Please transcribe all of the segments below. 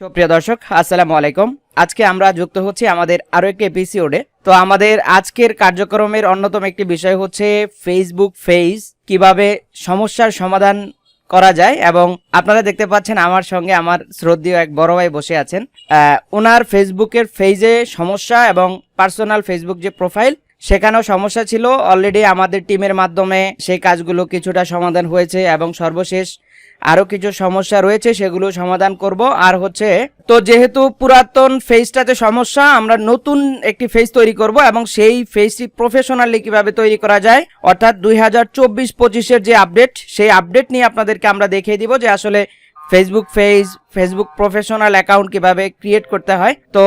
সুপ্রিয় দর্শক, আসসালামু আলাইকুম। আজকে আমরা যুক্ত হচ্ছি আমাদের আরও একটি এপিসোডে। তো আমাদের আজকের কার্যক্রমের অন্যতম একটি বিষয় হচ্ছে ফেসবুক ফেজ কীভাবে সমস্যার সমাধান করা যায় এবং আপনারা দেখতে পাচ্ছেন আমার সঙ্গে আমার শ্রদ্ধেয় এক বড় ভাই বসে আছেন। ওনার ফেসবুকের ফেজে সমস্যা এবং পার্সোনাল ফেসবুক যে প্রোফাইল সেখানেও সমস্যা ছিল। অলরেডি আমাদের টিমের মাধ্যমে সেই কাজগুলো কিছুটা সমাধান হয়েছে এবং সর্বশেষ আরও কিছু সমস্যা রয়েছে, সেগুলো সমাধান করব। আর হচ্ছে, তো যেহেতু পুরাতন ফেজটাতে সমস্যা, আমরা নতুন একটি ফেজ তৈরি করব এবং সেই ফেজটি প্রফেশনালি কীভাবে তৈরি করা যায়, অর্থাৎ দুই হাজার চব্বিশ পঁচিশের যে আপডেট সেই আপডেট নিয়ে আপনাদেরকে আমরা দেখিয়ে দিব যে আসলে Facebook page Facebook professional account কীভাবে ক্রিয়েট করতে হয়। তো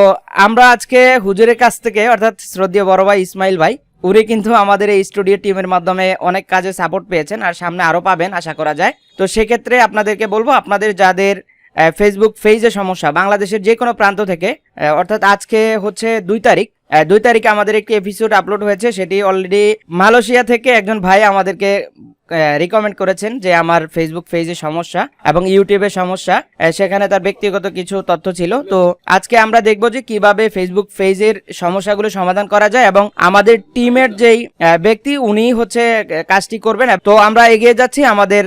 আমরা আজকে হুজুরের কাছ থেকে, অর্থাৎ শ্রদ্ধেয় বড় ভাই ইসমাইল ভাই উনি কিন্তু আমাদের এই স্টুডিও টিমের মাধ্যমে অনেক কাজে সাপোর্ট পেয়েছেন আর সামনে আরও পাবেন, আশা করা যায়। তো সেক্ষেত্রে আপনাদেরকে বলব, আপনাদের যাদের ফেসবুক পেজে সমস্যা, বাংলাদেশের যে কোনো প্রান্ত থেকে অর্থাৎ আজকে হচ্ছে দুই তারিখ দুই তারিখে আমাদের একটি এপিসোড আপলোড হয়েছে, সেটি অলরেডি মালয়েশিয়া থেকে একজন ভাই আমাদেরকে রিকমেন্ড করেছেন যে আমার ফেসবুক পেজে সমস্যা এবং ইউটিউবে সমস্যা। সেখানে তার ব্যক্তিগত কিছু তথ্য ছিল। তো আজকে আমরা দেখব যে কীভাবে ফেসবুক পেজের সমস্যাগুলো সমাধান করা যায় এবং আমাদের টিমের যেই ব্যক্তি, উনি হচ্ছে কাজটি করবেন। তো আমরা এগিয়ে যাচ্ছি আমাদের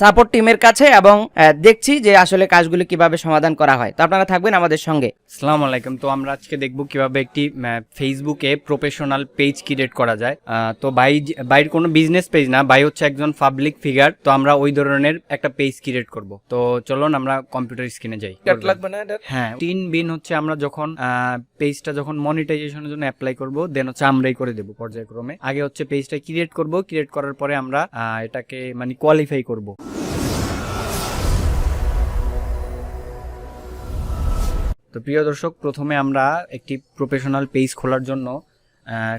সাপোর্ট টিমের কাছে এবং দেখছি যে আসলে কাজগুলো কীভাবে সমাধান করা হয়। তো আপনারা থাকবেন আমাদের সঙ্গে। আসসালামু আলাইকুম। তো আমরা আজকে দেখব কীভাবে একটি ফেসবুকে প্রফেশনাল পেজ ক্রিয়েট করা যায়। তো বাই বাইরের কোনো বিজনেস পেজ না বাই হচ্ছে একজন পাবলিক ফিগার তো আমরা ওই ধরনের একটা পেজ ক্রিয়েট করব। তো চলুন আমরা কম্পিউটার স্ক্রিনে যাই। লাগবে না হ্যাঁ তিন বিন হচ্ছে আমরা যখন পেজটা যখন মনিটাইজেশনের জন্য অ্যাপ্লাই করব দেন হচ্ছে আমরাই করে দেব পর্যায়ক্রমে। আগে হচ্ছে পেজটা ক্রিয়েট করব ক্রিয়েট করার পরে আমরা এটাকে মানে কোয়ালিফাই করব। তো প্রিয় দর্শক প্রথমে আমরা একটি প্রফেশনাল পেজ খোলার জন্য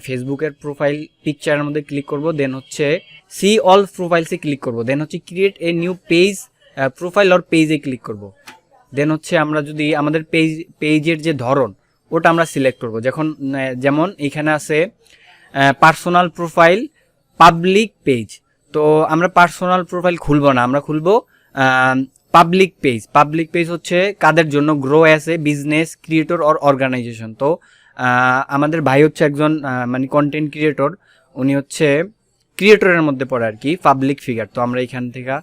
ফেসবুকের প্রোফাইল পিকচারের মধ্যে ক্লিক করব দেন হচ্ছে সি অল প্রোফাইলসে ক্লিক করব দেন হচ্ছে create a new page profile or পেজে ক্লিক করব। দেন হচ্ছে আমরা যদি আমাদের পেজ পেজের যে ধরন, ওটা আমরা সিলেক্ট করব। যখন যেমন এখানে আছে পার্সোনাল প্রোফাইল পাবলিক পেজ তো আমরা পার্সোনাল প্রোফাইল খুলবো না, আমরা খুলবো পাবলিক পেজ পাবলিক পেজ হচ্ছে কাদের জন্য grow as a business creator or organisation তো আমাদের ভাই হচ্ছে একজন মানে কন্টেন্ট ক্রিয়েটর উনি হচ্ছে ক্রিয়েটরের মধ্যে পড়ে আর কি পাবলিক ফিগার তো আমরা এখান থেকে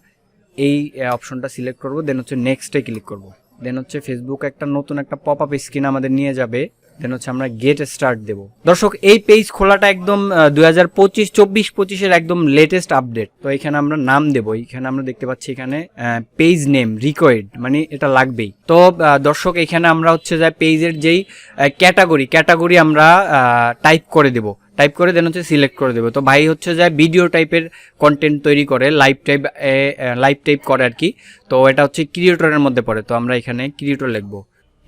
এই অপশনটা সিলেক্ট করব দেন হচ্ছে নেক্সটে ক্লিক করব। দেন হচ্ছে ফেসবুক একটা নতুন একটা পপ আপ স্ক্রিন আমাদের নিয়ে যাবে। দেন হচ্ছে আমরা গেট স্টার্ট দেব। দর্শক, এই পেজ খোলাটা একদম দুই হাজার পঁচিশ, চব্বিশ পঁচিশের একদম লেটেস্ট আপডেট তো এখানে আমরা নাম দেবো। এখানে আমরা দেখতে পাচ্ছি এখানে পেজ নেম রিকোয়েড মানে এটা লাগবেই। তো দর্শক, এখানে আমরা হচ্ছে যে পেজের যেই ক্যাটাগরি ক্যাটাগরি আমরা টাইপ করে দেব। টাইপ করে দেন হচ্ছে সিলেক্ট করে দেবো। তো ভাই হচ্ছে যে ভিডিও টাইপের কন্টেন্ট তৈরি করে লাইভ টাইপ লাইভ টাইপ করে আর কি। তো এটা হচ্ছে ক্রিয়েটরের মধ্যে পড়ে। তো আমরা এখানে ক্রিয়েটর লিখব।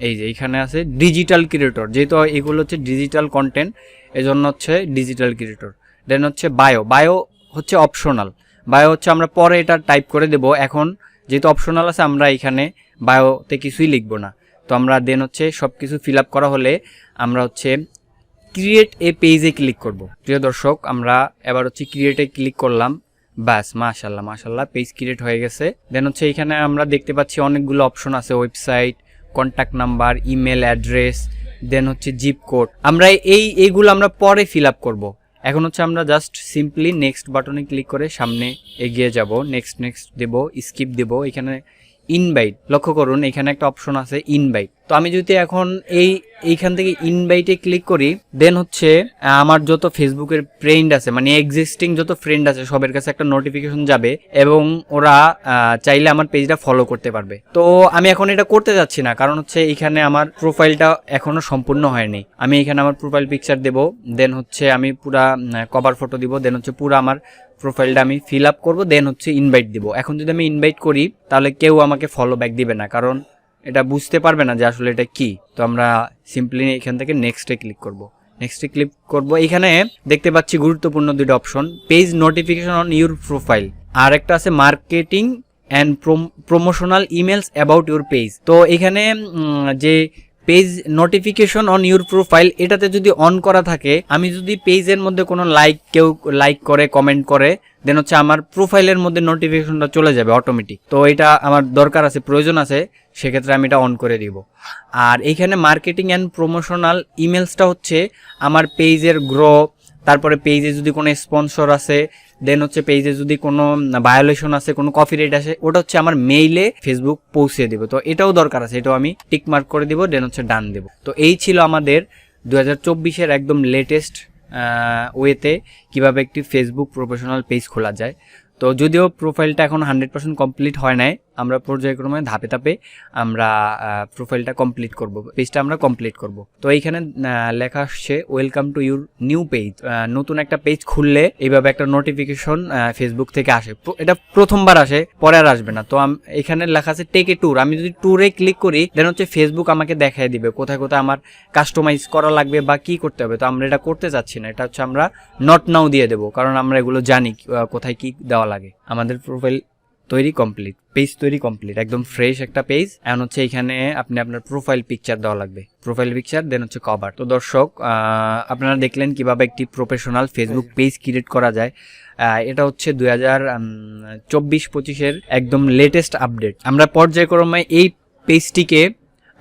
এই যে এখানে আছে ডিজিটাল ক্রিয়েটর যেহেতু এগুলো হচ্ছে ডিজিটাল কন্টেন্ট এজন্য হচ্ছে ডিজিটাল ক্রিয়েটর দেন হচ্ছে বায়ো বায়ো হচ্ছে অপশনাল বায়ো হচ্ছে আমরা পরে এটা টাইপ করে দেব। এখন যেহেতু অপশনাল আছে, আমরা এখানে বায়োতে কিছুই লিখব না। তো আমরা দেন হচ্ছে সব কিছু ফিল আপ করা হলে আমরা হচ্ছে ক্রিয়েট এ পেজে ক্লিক করব। প্রিয় দর্শক, আমরা এবার হচ্ছে ক্রিয়েটে ক্লিক করলাম। ব্যাস মাশাল্লাহ মাশাল্লাহ পেজ ক্রিয়েট হয়ে গেছে। দেন হচ্ছে এখানে আমরা দেখতে পাচ্ছি অনেকগুলো অপশন আছে website contact number email address then হচ্ছে জিপ কোড আমরা এই, এইগুলো আমরা পরে ফিল আপ করব। এখন হচ্ছে আমরা জাস্ট সিম্পলি নেক্সট বাটনে ক্লিক করে সামনে এগিয়ে যাব। নেক্সট নেক্সট দেব স্কিপ দেব। এখানে ইনভাইট লক্ষ্য করুন, এখানে একটা অপশন আছে ইনভাইট তো আমি যদি এখন এই, এইখান থেকে ইনভাইটে ক্লিক করি দেন হচ্ছে আমার যত ফেসবুকের ফ্রেন্ড আছে মানে এক্সিস্টিং যত ফ্রেন্ড আছে, সবার কাছে একটা নোটিফিকেশন যাবে এবং ওরা চাইলে আমার পেজটা ফলো করতে পারবে। তো আমি এখন এটা করতে যাচ্ছি না, কারণ হচ্ছে এখানে আমার প্রোফাইলটা এখনও সম্পূর্ণ হয়নি। আমি এখানে আমার প্রোফাইল পিকচার দেব দেন হচ্ছে আমি পুরা কভার ফটো দিব দেন হচ্ছে পুরো আমার প্রোফাইলটা আমি ফিল আপ করব দেন হচ্ছে ইনভাইট দিব। এখন যদি আমি ইনভাইট করি, তাহলে কেউ আমাকে ফলো ব্যাক দিবে না, কারণ এটা বুঝতে পারবে না যে আসলে এটা কি। তো আমরা সিম্পলি এখান থেকে নেক্সটে ক্লিক করব। নেক্সটে ক্লিক করব। এখানে দেখতে পাচ্ছি গুরুত্বপূর্ণ দুটো option page notification on your profile আর একটা আছে marketing and promotional emails about your page তো এখানে যে page notification on your profile এটাতে যদি অন করা থাকে, আমি যদি পেজের মধ্যে কোনো লাইক কেউ লাইক করে কমেন্ট করে দেন হচ্ছে আমার প্রোফাইলের মধ্যে নোটিফিকেশনটা চলে যাবে অটোমেটিক তো এটা আমার দরকার আছে, প্রয়োজন আছে, সেক্ষেত্রে আমি এটা অন করে দিব। আর এইখানে মার্কেটিং অ্যান্ড প্রমোশনাল ইমেলসটা হচ্ছে আমার পেজের গ্রো তারপরে পেজে যদি কোনো স্পন্সর আছে দেন হচ্ছে পেজে যদি কোনো ভায়োলেশন আছে কোনো কপি রেট আসে, ওটা হচ্ছে আমার মেইলে ফেসবুক পৌঁছে দেবে। তো এটাও দরকার আছে, এটাও আমি টিক মার্ক করে দিব দেন হচ্ছে ডান দেব। তো এই ছিল আমাদের দু হাজার একদম লেটেস্ট ওয়েতে কীভাবে একটি ফেসবুক প্রফেশনাল পেজ খোলা যায়। তো যদিও প্রোফাইলটা এখন হান্ড্রেড পার্সেন্ট কমপ্লিট হয় নাই আমরা পর্যায়ক্রমে ধাপে ধাপে আমরা প্রোফাইলটা কমপ্লিট করব পেজটা আমরা কমপ্লিট করব। তো এইখানে লেখা আসছে welcome to your new page নতুন একটা পেজ খুললে এইভাবে একটা নোটিফিকেশন ফেসবুক থেকে আসে। এটা প্রথমবার আসে, পরে আর আসবে না। তো এখানে লেখা আছে টেক এ ট্যুর আমি যদি ট্যুরে ক্লিক করি দেন হচ্ছে ফেসবুক আমাকে দেখায় দিবে, কোথায় কোথায় আমার কাস্টমাইজ করা লাগবে বা কি করতে হবে। তো আমরা এটা করতে চাচ্ছি না, এটা হচ্ছে আমরা নট নাও দিয়ে দেবো, কারণ আমরা এগুলো জানি কোথায় কি দেওয়া লাগে। আমাদের প্রোফাইল তৈরি কমপ্লিট পেজ তৈরি কমপ্লিট একদম ফ্রেশ একটা পেজ এখন হচ্ছে এখানে আপনি আপনার প্রোফাইল পিকচার দেওয়া লাগবে। প্রোফাইল পিকচার দেন হচ্ছে কভার তো দর্শক আপনারা দেখলেন কীভাবে একটি প্রফেশনাল ফেসবুক পেজ ক্রিয়েট করা যায়। এটা হচ্ছে দুই হাজার চব্বিশ পঁচিশের একদম লেটেস্ট আপডেট আমরা পর্যায়ক্রমে এই পেজটিকে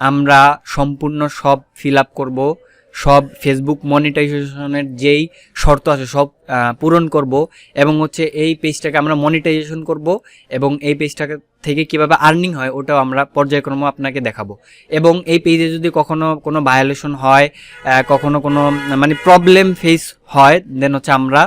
আমরা সম্পূর্ণ সব ফিল আপ করব। সব ফেসবুক মনিটাইজেশনের যেই শর্ত আছে, সব পূরণ করব এবং হচ্ছে এই পেজটাকে আমরা মনিটাইজেশন করব এবং এই পেজটাকে থেকে কীভাবে আর্নিং হয়, ওটাও আমরা পর্যায়ক্রমে আপনাকে দেখাবো। এবং এই পেজে যদি কখনো কোনো ভায়োলেশন হয় কখনো কোনো মানে প্রবলেম ফেস হয় দেন হচ্ছে আমরা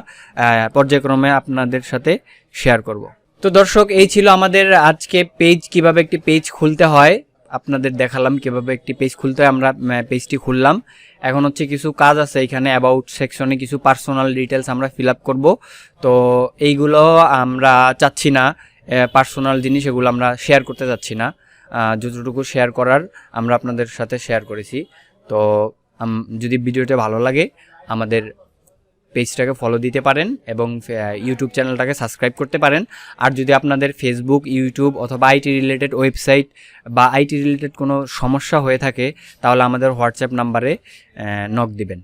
পর্যায়ক্রমে আপনাদের সাথে শেয়ার করব। তো দর্শক, এই ছিল আমাদের আজকে পেজ কীভাবে একটি পেজ খুলতে হয়। আপনাদের দেখালাম কীভাবে একটি পেজ খুলতে আমরা পেজটি খুললাম। এখন হচ্ছে কিছু কাজ আছে এখানে অ্যাবাউট সেকশনে কিছু পার্সোনাল ডিটেলস আমরা ফিল আপ করব। তো এইগুলো আমরা চাচ্ছি না পার্সোনাল জিনিস এগুলো আমরা শেয়ার করতে চাচ্ছি না। যতটুকু শেয়ার করার আমরা আপনাদের সাথে শেয়ার করেছি। তো যদি ভিডিওটা ভালো লাগে, আমাদের পেজটাকে ফলো দিতে পারেন এবং ইউটিউব চ্যানেলটাকে সাবস্ক্রাইব করতে পারেন। আর যদি আপনাদের ফেসবুক ইউটিউব অথবা আইটি রিলেটেড ওয়েবসাইট বা আইটি রিলেটেড কোনো সমস্যা হয়ে থাকে, তাহলে আমাদের হোয়াটসঅ্যাপ নাম্বারে নক দিবেন।